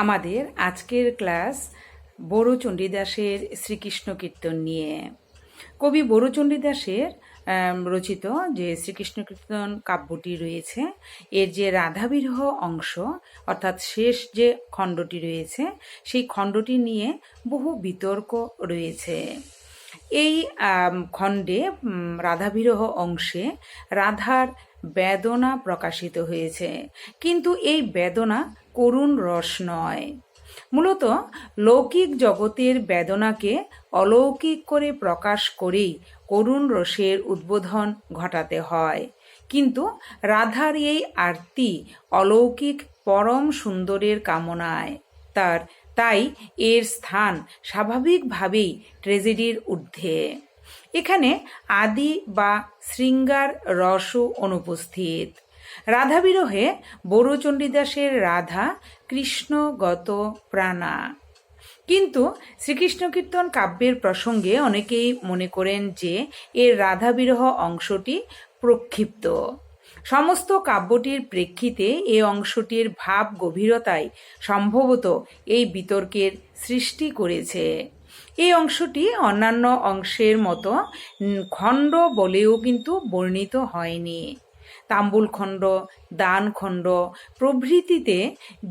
আমাদের আজকের ক্লাস বড় চণ্ডীদাসের শ্রীকৃষ্ণ কীর্তন নিয়ে। কবি বড় চণ্ডীদাসের রচিত যে শ্রীকৃষ্ণ কীর্তন কাব্যটি রয়েছে, এর যে রাধাবিরহ অংশ, অর্থাৎ শেষ যে খণ্ডটি রয়েছে, সেই খণ্ডটি নিয়ে বহু বিতর্ক রয়েছে। এই খণ্ডে রাধাবিরহ অংশে রাধার বেদনা প্রকাশিত হয়েছে। কিন্তু এই বেদনা করুণ রস নয়। মূলত লৌকিক জগতের বেদনাকে অলৌকিক করে প্রকাশ করেই করুণ রসের উদ্বোধন ঘটাতে হয়। কিন্তু রাধার এই আরতি অলৌকিক পরম সুন্দরের কামনায়। তার, তাই এর স্থান স্বাভাবিকভাবেই ট্রেজেডির ঊর্ধ্বে। এখানে আদি বা শৃঙ্গার রসও অনুপস্থিত। রাধা বিরহে বড় চণ্ডীদাসের রাধা কৃষ্ণগত প্রাণা। কিন্তু শ্রীকৃষ্ণ কীর্তন কাব্যের প্রসঙ্গে অনেকেই মনে করেন যে এর রাধা বিরহ অংশটি প্রক্ষিপ্ত। সমস্ত কাব্যটির প্রেক্ষিতে এই অংশটির ভাব গভীরতায় সম্ভবত এই বিতর্কের সৃষ্টি করেছে। এই অংশটি অন্যান্য অংশের মতো খণ্ড বলেও কিন্তু বর্ণিত হয়নি। তাম্বুল খণ্ড, দান খণ্ড প্রভৃতিতে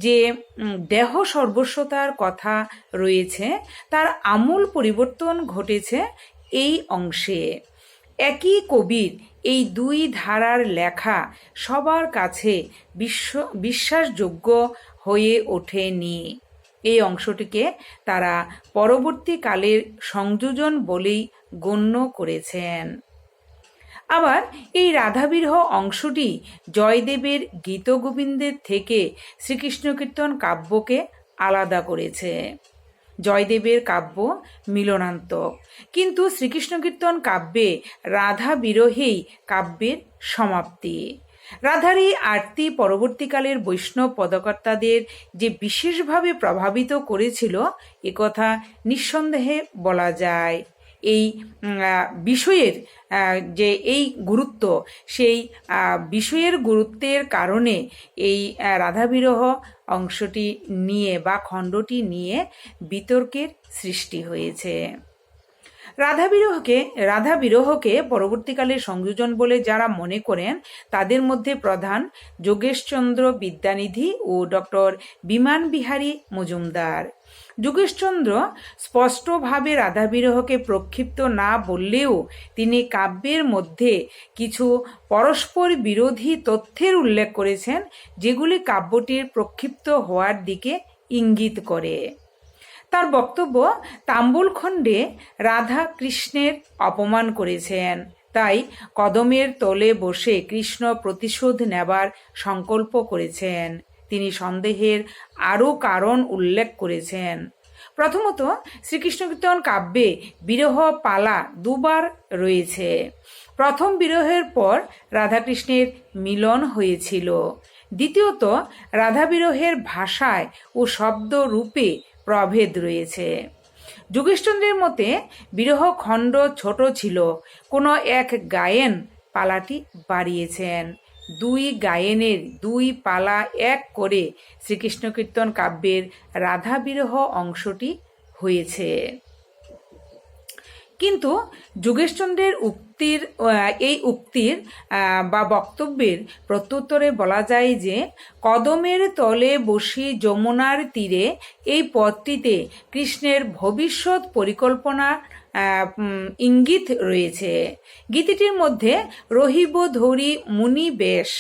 যে দেহ সর্বস্বতার কথা রয়েছে, তার আমূল পরিবর্তন ঘটেছে এই অংশে। একই কবির এই দুই ধারার লেখা সবার কাছে বিশ্ব, বিশ্বাসযোগ্য হয়ে ওঠেনি। এই অংশটিকে তারা পরবর্তীকালের সংযোজন বলেই গণ্য করেছেন। আবার এই রাধাবিরহ অংশটি জয়দেবের গীতগোবিন্দের থেকে শ্রীকৃষ্ণ কীর্তন কাব্যকে আলাদা করেছে। জয়দেবের কাব্য মিলনান্তক। কিন্তু শ্রীকৃষ্ণ কীর্তন কাব্যে রাধা বিরহেই কাব্যের সমাপ্তি। রাধার এই আরতি পরবর্তীকালের বৈষ্ণব পদকর্তাদের যে বিশেষভাবে প্রভাবিত করেছিল একথা নিঃসন্দেহে বলা যায়। এই বিষয়ের যে এই গুরুত্ব, সেই বিষয়ের গুরুত্বের কারণে এই রাধাবিরহ অংশটি নিয়ে বা খণ্ডটি নিয়ে বিতর্কের সৃষ্টি হয়েছে। রাধা বিরহকে রাধা বিরহকে পরবর্তীকালে সংযোজন বলে যারা মনে করেন, তাদের মধ্যে প্রধান যোগেশচন্দ্র বিদ্যানিধি ও ডক্টর বিমান বিহারী মজুমদার। যোগেশচন্দ্র স্পষ্টভাবে রাধা বিরহকে প্রক্ষিপ্ত না বললেও তিনি কাব্যের মধ্যে কিছু পরস্পর বিরোধী তথ্যের উল্লেখ করেছেন, যেগুলি কাব্যটির প্রক্ষিপ্ত হওয়ার দিকে ইঙ্গিত করে। তার বক্তব্য তাম্বুল খণ্ডে রাধা কৃষ্ণের অপমান করেছেন। তাই কদমের তলে বসে কৃষ্ণ প্রতিশোধ নেবার সংকল্প করেছেন। তিনি সন্দেহের আরও কারণ উল্লেখ করেছেন। প্রথমত, শ্রীকৃষ্ণ কীর্তন কাব্যে বিরহ পালা দুবার রয়েছে। প্রথম বিরহের পর রাধাকৃষ্ণের মিলন হয়েছিল। দ্বিতীয়ত রাধা বিরহের ভাষায় ও শব্দ রূপে প্রভেদ রয়েছে। যোগেশচন্দ্রের মতে বিরহ খণ্ড ছোট ছিল। কোনো এক গায়েন পালাটি বাড়িয়েছেন। দুই গায়েনের দুই পালা এক করে শ্রীকৃষ্ণ কীর্তন কাব্যের রাধা বিরহ অংশটি হয়েছে। কিন্তু যোগেশচন্দ্রের উক্তির এই উক্তির বা বক্তব্যের প্রত্যুত্তরে বলা যায় যে, কদমের তলে বসি যমুনার তীরে এই পথটিতে কৃষ্ণের ভবিষ্যৎ পরিকল্পনা ইঙ্গিত রয়েছে। গীতিটির মধ্যে রহিব ধরি মুনি বেশ,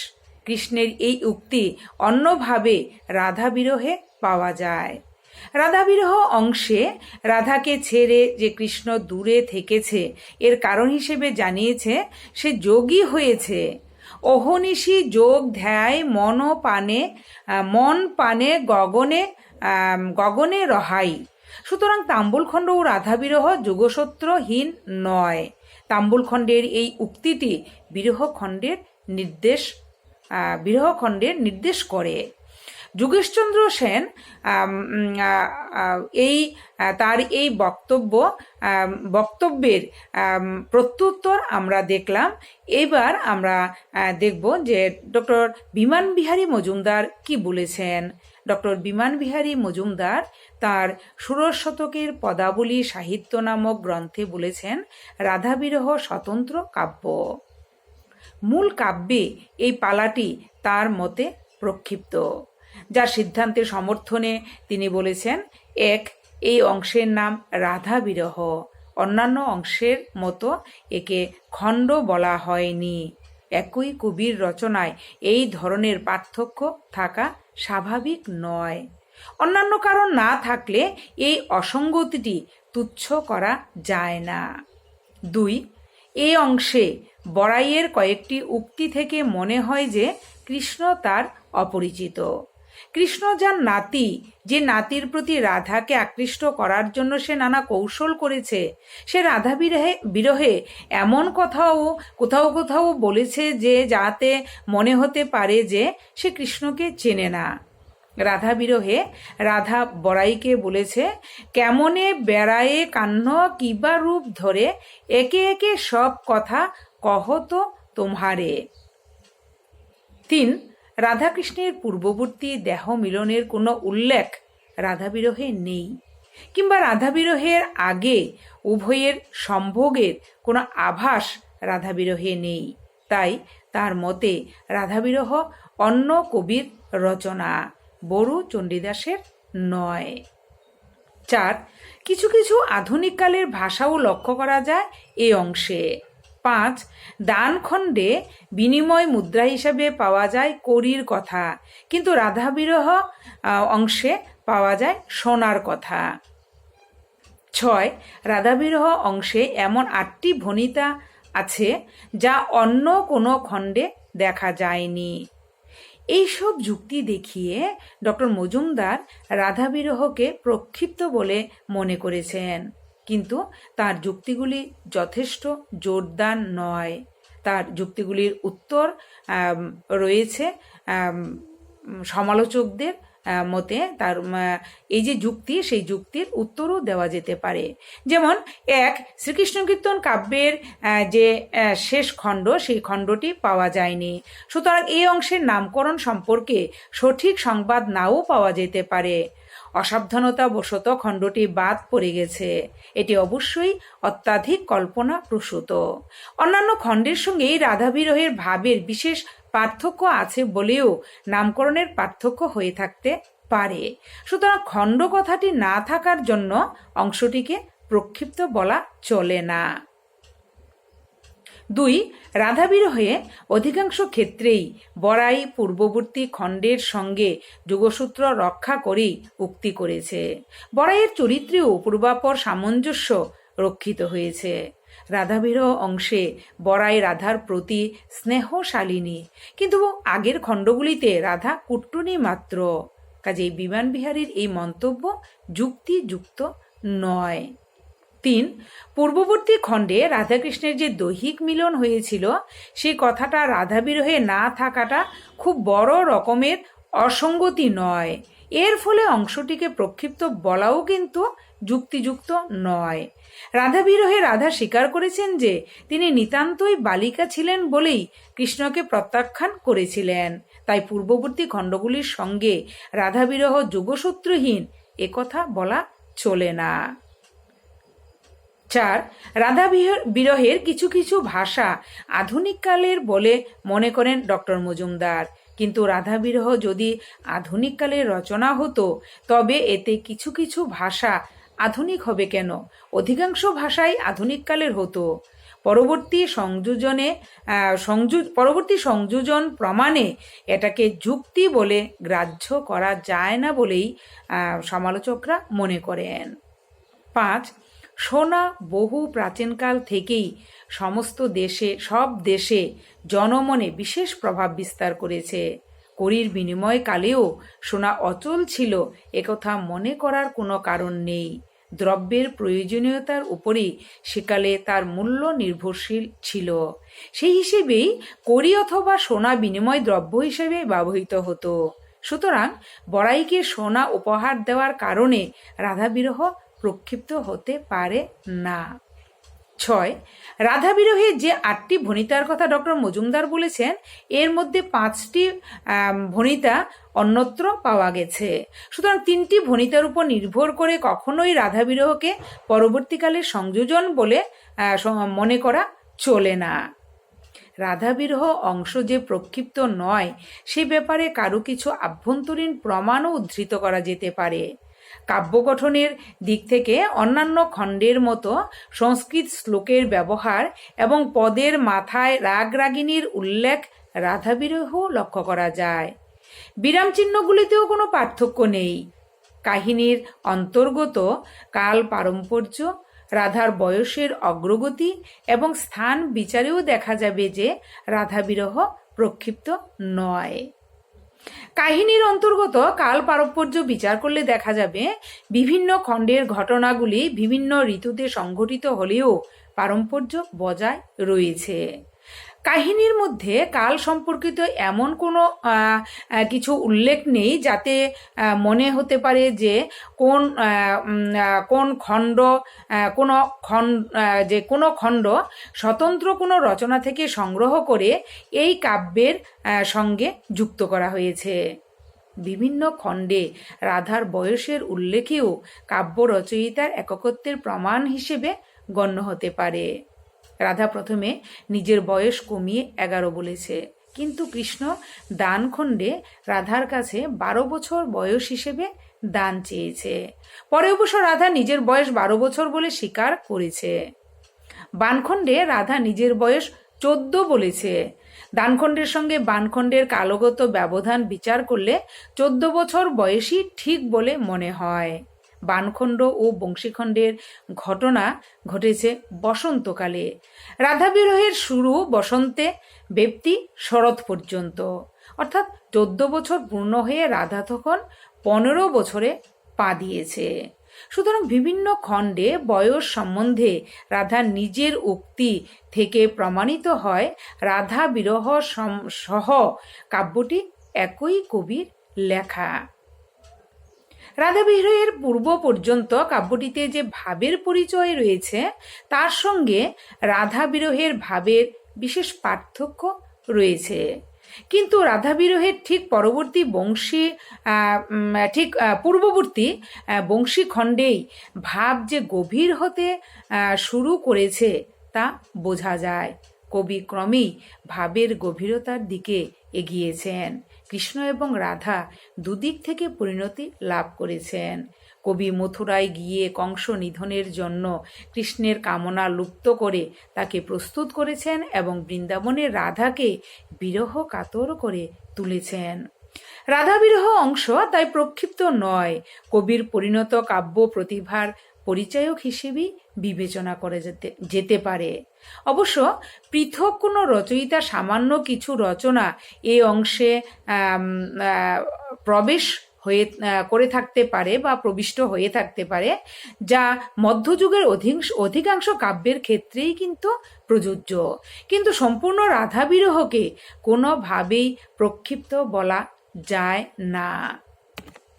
কৃষ্ণের এই উক্তি অন্যভাবে রাধা বিরহে পাওয়া যায়। রাধা বিরহ অংশে রাধাকে ছেড়ে যে কৃষ্ণ দূরে থেকেছে, এর কারণ হিসেবে জানিয়েছে, সে যোগী হয়েছে। অহনিশি যোগ ধ্যায় মন পানে মন পানে গগনে গগনে রহাই। সুতরাং তাম্বুলখণ্ড ও রাধাবিরহ যোগসূত্রহীন নয়। তাম্বুলখণ্ডের এই উক্তিটি বিরহখণ্ডের নির্দেশ বিরহখণ্ডের নির্দেশ করে। যোগেশচন্দ্র সেন এই তার এই বক্তব্য বক্তব্যের প্রত্যুত্তর আমরা দেখলাম। এবার আমরা দেখব যে ডক্টর বিমান বিহারী মজুমদার কি বলেছেন। ডক্টর বিমান বিহারী মজুমদার তার ষোড়শ শতকের পদাবলী সাহিত্য নামক গ্রন্থে বলেছেন রাধাবিরহ স্বতন্ত্র কাব্য। মূল কাব্যে এই পালাটি তার মতে প্রক্ষিপ্ত। যার সিদ্ধান্তের সমর্থনে তিনি বলেছেন, এক, এই অংশের নাম রাধা বিরহ অন্যান্য অংশের মতো একে খণ্ড বলা হয়নি। একই কবির রচনায় এই ধরনের পার্থক্য থাকা স্বাভাবিক নয়। অন্যান্য কারণ না থাকলে এই অসঙ্গতিটি তুচ্ছ করা যায় না। দুই এই অংশে বড়াইয়ের কয়েকটি উক্তি থেকে মনে হয় যে কৃষ্ণ তার অপরিচিত। কৃষ্ণ যার নাতি, যে নাতির প্রতি রাধাকে আকৃষ্ট করার জন্য সে নানা কৌশল করেছে। সে রাধা বিরহে বিরহে এমন কথাও, কোথাও কোথাও বলেছে যে, যাতে মনে হতে পারে যে, সে কৃষ্ণকে চেনে না। রাধা বিরহে, রাধা বড়াইকে বলেছে, কেমনে বেড়ায়ে কান্ন কিবা রূপ ধরে, একে একে সব কথা কহত তোমারে। তিন রাধাকৃষ্ণের পূর্ববর্তী দেহ মিলনের কোনো উল্লেখ রাধাবিরহে নেই। কিংবা রাধাবিরহের আগে উভয়ের সম্ভোগের কোনো আভাস রাধাবিরহে নেই। তাই তার মতে রাধাবিরহ অন্য কবির রচনা, বড়ু চণ্ডীদাসের নয়। চার, কিছু কিছু আধুনিককালের ভাষাও লক্ষ্য করা যায় এই অংশে। পাঁচ, দানখণ্ডে বিনিময় মুদ্রা হিসাবে পাওয়া যায় করির কথা। কিন্তু রাধাবিরহ অংশে পাওয়া যায় সোনার কথা। ছয়, রাধাবিরহ অংশে এমন আটটি ভনিতা আছে যা অন্য কোনো খণ্ডে দেখা যায়নি। এইসব যুক্তি দেখিয়ে ডক্টর মজুমদার রাধাবিরহকে প্রক্ষিপ্ত বলে মনে করেছেন। কিন্তু তার যুক্তিগুলি যথেষ্ট জোরদার নয়। তার যুক্তিগুলির উত্তর রয়েছে সমালোচকদের মতে তার এই যে যুক্তি, সেই যুক্তির উত্তরও দেওয়া যেতে পারে। যেমন এক, শ্রীকৃষ্ণ কীর্তন কাব্যের যে শেষ খণ্ড, সেই খণ্ডটি পাওয়া যায়নি। সুতরাং এই অংশের নামকরণ সম্পর্কে সঠিক সংবাদ নাও পাওয়া যেতে পারে। অসাবধানতা বশত খণ্ডটি বাদ পড়ে গেছে। এটি অবশ্যই অত্যাধিক কল্পনা প্রসূত অন্যান্য খণ্ডের সঙ্গে এই রাধাবিরহের ভাবের বিশেষ পার্থক্য আছে বলেও নামকরণের পার্থক্য হয়ে থাকতে পারে। সুতরাং খণ্ড কথাটি না থাকার জন্য অংশটিকে প্রক্ষিপ্ত বলা চলে না। দুই রাধাবিরহে অধিকাংশ ক্ষেত্রেই বড়াই পূর্ববর্তী খণ্ডের সঙ্গে যুগসূত্র রক্ষা করেই উক্তি করেছে। বড়াইয়ের চরিত্রেও পূর্বাপর সামঞ্জস্য রক্ষিত হয়েছে। রাধাবিরহ অংশে বড়াই রাধার প্রতি স্নেহশালিনী, কিন্তু আগের খণ্ডগুলিতে রাধা কুট্টুনি মাত্র। কাজেই বিমান বিহারীর এই মন্তব্য যুক্তিযুক্ত নয়। তিন, পূর্ববর্তী খণ্ডে রাধাকৃষ্ণের যে দৈহিক মিলন হয়েছিল সেই কথাটা রাধাবিরহে না থাকাটা খুব বড় রকমের অসঙ্গতি নয়। এর ফলে অংশটিকে প্রক্ষিপ্ত বলাও কিন্তু যুক্তিযুক্ত নয়। রাধা বিরহে রাধা স্বীকার করেছেন যে, তিনি নিতান্তই বালিকা ছিলেন বলেই কৃষ্ণকে প্রত্যাখ্যান করেছিলেন। তাই পূর্ববর্তী খণ্ডগুলির সঙ্গে রাধা বিরহ যুগসূত্রহীন একথা বলা চলে না। চার, রাধা বিরহের কিছু কিছু ভাষা আধুনিককালের বলে মনে করেন ডক্টর মজুমদার। কিন্তু রাধা বিরহ যদি আধুনিককালের রচনা হতো, তবে এতে কিছু কিছু ভাষা আধুনিক হবে কেন? অধিকাংশ ভাষাই আধুনিককালের হতো। পরবর্তী সংযোজনে সংযু পরবর্তী সংযোজন প্রমাণে এটাকে যুক্তি বলে গ্রাহ্য করা যায় না বলেই সমালোচকরা মনে করেন। পাঁচ সোনা বহু প্রাচীনকাল থেকেই সমস্ত দেশে, সব দেশে জনমনে বিশেষ প্রভাব বিস্তার করেছে। করির বিনিময় কালেও সোনা অচল ছিল, একথা মনে করার কোনো কারণ নেই। দ্রব্যের প্রয়োজনীয়তার উপরেই সেকালে তার মূল্য নির্ভরশীল ছিল। সেই হিসেবেই করি অথবা সোনা বিনিময় দ্রব্য হিসেবে ব্যবহৃত হতো। সুতরাং বড়াইকে সোনা উপহার দেওয়ার কারণে রাধাবিরহ প্রক্ষিপ্ত হতে পারে না। ছয় রাধা বিরহে যে আটটি ভনিতার কথা ডক্টর মজুমদার বলেছেন, এর মধ্যে পাঁচটি ভনিতা অন্যত্র পাওয়া গেছে। সুতরাং তিনটি ভনিতার উপর নির্ভর করে কখনোই রাধা বিরহকে পরবর্তীকালে সংযোজন বলে মনে করা চলে না। রাধা বিরহ অংশ যে প্রক্ষিপ্ত নয়, সে ব্যাপারে কারও কিছু আভ্যন্তরীণ প্রমাণও উদ্ধৃত করা যেতে পারে। কাব্য গঠনের দিক থেকে অন্যান্য খণ্ডের মতো সংস্কৃত শ্লোকের ব্যবহার এবং পদের মাথায় রাগ রাগিনীর উল্লেখ রাধা বিরহ লক্ষ্য করা যায়। বিরাম চিহ্নগুলিতেও কোনো পার্থক্য নেই। কাহিনীর অন্তর্গত কাল পারম্পর্য, রাধার বয়সের অগ্রগতি এবং স্থান বিচারেও দেখা যাবে যে রাধা বিরহ প্রক্ষিপ্ত নয়। কাহিনীর অন্তর্গত কাল পারস্পর্য বিচার করলে দেখা যাবে, বিভিন্ন খণ্ডের ঘটনাগুলি বিভিন্ন ঋতুতে সংঘটিত হলেও পারম্পর্য বজায় রয়েছে। কাহিনীর মধ্যে কাল সম্পর্কিত এমন কোনো কিছু উল্লেখ নেই যাতে মনে হতে পারে যে কোন কোন খণ্ড কোনো খণ্ড যে কোনো খণ্ড স্বতন্ত্র কোনো রচনা থেকে সংগ্রহ করে এই কাব্যের সঙ্গে যুক্ত করা হয়েছে। বিভিন্ন খণ্ডে রাধার বয়সের উল্লেখেও কাব্য রচয়িতার এককত্বের প্রমাণ হিসেবে গণ্য হতে পারে। রাধা প্রথমে নিজের বয়স কমিয়ে এগারো বলেছে। কিন্তু কৃষ্ণ দানখণ্ডে রাধার কাছে বারো বছর বয়স হিসেবে দান চেয়েছে। পরে অবশ্য রাধা নিজের বয়স বারো বছর বলে স্বীকার করেছে। বানখণ্ডে রাধা নিজের বয়স চোদ্দ বলেছে। দানখণ্ডের সঙ্গে বানখণ্ডের কালগত ব্যবধান বিচার করলে চোদ্দ বছর বয়সী ঠিক বলে মনে হয়। বানখণ্ড ও বংশীখণ্ডের ঘটনা ঘটেছে বসন্তকালে। রাধা বিরহের শুরু বসন্তে ব্যক্তি শরৎ পর্যন্ত। অর্থাৎ চোদ্দ বছর পূর্ণ হয়ে রাধা তখন পনেরো বছরে পা দিয়েছে। সুতরাং বিভিন্ন খণ্ডে বয়স সম্বন্ধে রাধার নিজের উক্তি থেকে প্রমাণিত হয়। রাধা বিরহ সহ কাব্যটি একই কবির লেখা। রাধা বিরহের পূর্ব পর্যন্ত কাব্যটিতে যে ভাবের পরিচয় রয়েছে, তার সঙ্গে রাধা বিরহের ভাবের বিশেষ পার্থক্য রয়েছে। কিন্তু রাধা বিরহের ঠিক পরবর্তী বংশী ঠিক পূর্ববর্তী বংশী খণ্ডেই ভাব যে গভীর হতে শুরু করেছে তা বোঝা যায়। কবি ক্রমেই ভাবের গভীরতার দিকে এগিয়েছেন। কৃষ্ণ এবং রাধা দুদিক থেকে পরিণতি লাভ করেছেন। কবি মথুরায় গিয়ে কংস নিধনের জন্য কৃষ্ণের কামনা লুপ্ত করে তাকে প্রস্তুত করেছেন এবং বৃন্দাবনের রাধাকে বিরহ কাতর করে তুলেছেন। রাধা বিরহ অংশ তাই প্রক্ষিপ্ত নয়। কবির পরিণত কাব্য প্রতিভার পরিচায়ক হিসেবেই বিবেচনা করে যেতে যেতে পারে। অবশ্য পৃথক কোনো রচয়িতা সামান্য কিছু রচনা এই অংশে প্রবেশ হয়ে করে থাকতে পারে বা প্রবিষ্ট হয়ে থাকতে পারে, যা মধ্যযুগের অধিকাংশ অধিকাংশ কাব্যের ক্ষেত্রেই কিন্তু প্রযোজ্য। কিন্তু সম্পূর্ণ রাধা বিরহকে কোনোভাবেই প্রক্ষিপ্ত বলা যায় না।